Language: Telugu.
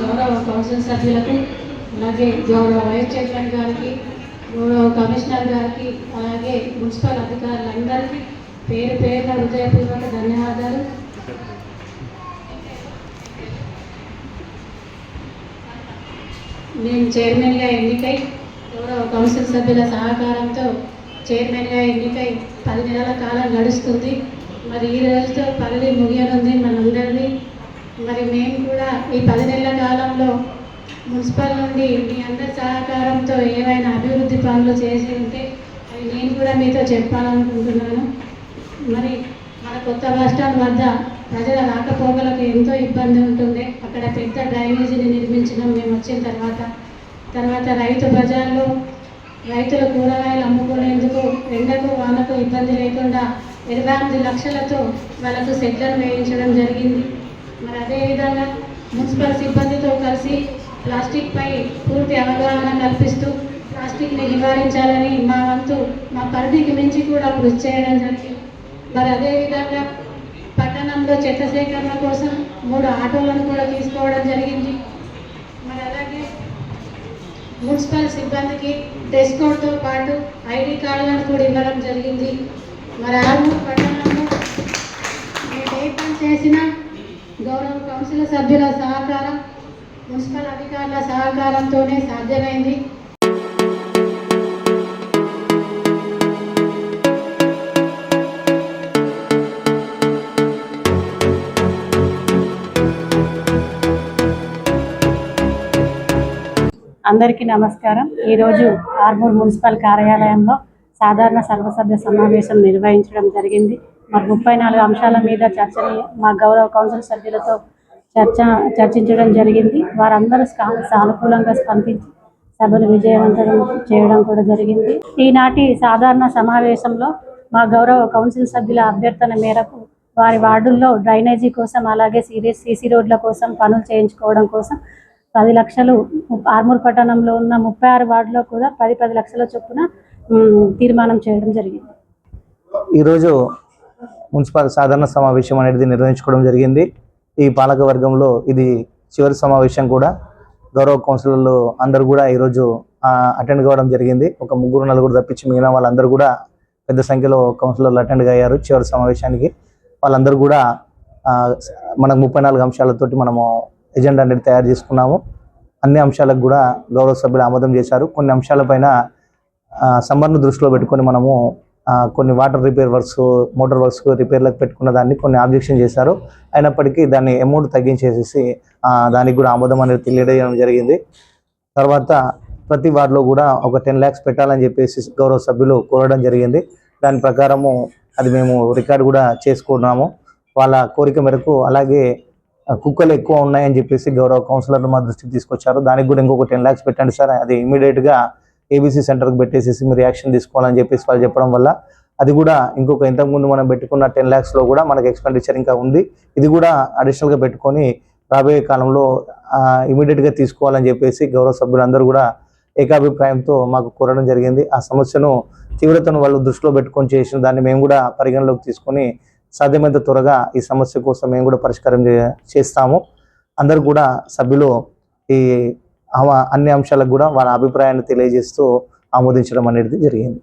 గౌరవ కౌన్సిల్ సభ్యులకు అలాగే గౌరవ వైస్ చైర్మన్ గారికి గౌరవ కమిషనర్ గారికి అలాగే మున్సిపల్ అధికారులందరికీ పేరు పేరున హృదయపూర్వక ధన్యవాదాలు. నేను చైర్మన్గా ఎన్నికై గౌరవ కౌన్సిల్ సభ్యుల సహకారంతో చైర్మన్గా ఎన్నికై పది నెలల కాలం గడుస్తుంది. మరి ఈ రోజుతో పదవి ముగియనుంది మనందరిది మరి మేము కూడా ఈ పది నెలల కాలంలో మున్సిపల్ నుండి మీ అందరి సహకారంతో ఏవైనా అభివృద్ధి పనులు చేసి ఉంటే అవి నేను కూడా మీతో చెప్పాలనుకుంటున్నాను. మరి మన కొత్త బస్ స్టాండ్ వద్ద ప్రజల రాకపోకలకు ఎంతో ఇబ్బంది ఉంటుంది. అక్కడ పెద్ద డ్రైనేజీని నిర్మించడం మేము వచ్చిన తర్వాత తర్వాత రైతు బజార్లో రైతులు కూరగాయలు అమ్ముకునేందుకు ఎండకు వానకు ఇబ్బంది లేకుండా ఇరవై ఎనిమిది లక్షలతో వాళ్ళకు సెట్లను వేయించడం జరిగింది. మరి అదేవిధంగా మున్సిపల్ సిబ్బందితో కలిసి ప్లాస్టిక్ పై పూర్తి అవగాహన కల్పిస్తూ ప్లాస్టిక్ని నివారించాలని మా వంతు మా పరిధికి మించి కూడా కృషి చేయడం జరిగింది. మరి అదేవిధంగా పట్టణంలో చెత్త సేకరణ కోసం మూడు ఆటోలను కూడా తీసుకోవడం జరిగింది. మరి అలాగే మున్సిపల్ సిబ్బందికి డ్రెస్ కోడ్తో పాటు ఐడి కార్డులను కూడా ఇవ్వడం జరిగింది. మరి ఆర్మూర్ పట్టణంలో మేము ఏ పని చేసినా గౌరవ కౌన్సిల్ సభ్యుల సహకారం మున్సిపల్ అధికారుల సహకారంతోనే సాధ్యమైంది. అందరికీ నమస్కారం. ఈరోజు ఆర్మూర్ మున్సిపల్ కార్యాలయంలో సాధారణ సర్వసభ్య సమావేశం నిర్వహించడం జరిగింది. మరి ముప్పై నాలుగు అంశాల మీద చర్చని మా గౌరవ కౌన్సిల్ సభ్యులతో చర్చ చర్చించడం జరిగింది. వారందరూ సానుకూలంగా స్పందించి సభను విజయవంతం చేయడం కూడా జరిగింది. ఈనాటి సాధారణ సమావేశంలో మా గౌరవ కౌన్సిల్ సభ్యుల అభ్యర్థన మేరకు వారి వార్డుల్లో డ్రైనేజీ కోసం అలాగే సీరియస్ సీసీ రోడ్ల కోసం పనులు చేయించుకోవడం కోసం పది లక్షలు ఆర్మూర్ పట్టణంలో ఉన్న ముప్పై ఆరు వార్డులో కూడా పది పది లక్షల చొప్పున తీర్మానం చేయడం జరిగింది. ఈరోజు మున్సిపల్ సాధారణ సమావేశం అనేది నిర్వహించుకోవడం జరిగింది. ఈ పాలక వర్గంలో ఇది చివరి సమావేశం కూడా. గౌరవ కౌన్సిలర్లు అందరూ కూడా ఈరోజు అటెండ్ కావడం జరిగింది. ఒక ముగ్గురు నలుగురు తప్పించి మిగిలిన వాళ్ళందరూ కూడా పెద్ద సంఖ్యలో కౌన్సిలర్లు అటెండ్ అయ్యారు చివరి సమావేశానికి. వాళ్ళందరూ కూడా మనకు ముప్పై నాలుగు అంశాలతోటి మనము ఎజెండా అనేది తయారు చేసుకున్నాము. అన్ని అంశాలకు కూడా గౌరవ సభ్యులు ఆమోదం చేశారు. కొన్ని అంశాలపైన ఆ, సమ్మర్ను దృష్టిలో పెట్టుకొని మనము కొన్ని water repair works motor works రిపేర్లకు పెట్టుకున్న దాన్ని కొన్ని ఆబ్జెక్షన్ చేశారు. అయినప్పటికీ దాన్ని అమౌంట్ తగ్గించేసేసి దానికి కూడా ఆమోదం అనేది తెలియజేయడం జరిగింది. తర్వాత ప్రతి వార్డులో కూడా ఒక టెన్ ల్యాక్స్ పెట్టాలని చెప్పేసి గౌరవ సభ్యులు కోరడం జరిగింది. దాని ప్రకారము అది మేము రికార్డు కూడా చేసుకున్నాము వాళ్ళ కోరిక మేరకు అలాగే కుక్కలు ఎక్కువ ఉన్నాయని చెప్పేసి గౌరవ కౌన్సిలర్లు మా దృష్టికి తీసుకొచ్చారు. దానికి కూడా ఇంకొక టెన్ ల్యాక్స్ పెట్టండి సార్. అది ఇమీడియట్గా ఏబీసీ సెంటర్కి పెట్టేసేసి మీరు యాక్షన్ తీసుకోవాలని చెప్పేసి వాళ్ళు చెప్పడం వల్ల అది కూడా ఇంకొక ఇంతకుముందు మనం పెట్టుకున్న టెన్ ల్యాక్స్లో కూడా మనకి ఎక్స్పెండిచర్ ఇంకా ఉంది. ఇది కూడా అడిషనల్గా పెట్టుకొని రాబోయే కాలంలో ఇమీడియట్గా తీసుకోవాలని చెప్పేసి గౌరవ సభ్యులందరూ కూడా ఏకాభిప్రాయంతో మాకు కోరడం జరిగింది. ఆ సమస్యను తీవ్రతను వాళ్ళు దృష్టిలో పెట్టుకొని చేసిన దాన్ని మేము కూడా పరిగణలోకి తీసుకొని సాధ్యమైనంత త్వరగా ఈ సమస్య కోసం మేము కూడా పరిష్కారం చే- చేస్తాము. అందరూ కూడా సభ్యులు ఈ అన్ని అంశాలకు కూడా వాళ్ళ అభిప్రాయాన్ని తెలియజేస్తూ ఆమోదించడం అనేది జరిగింది.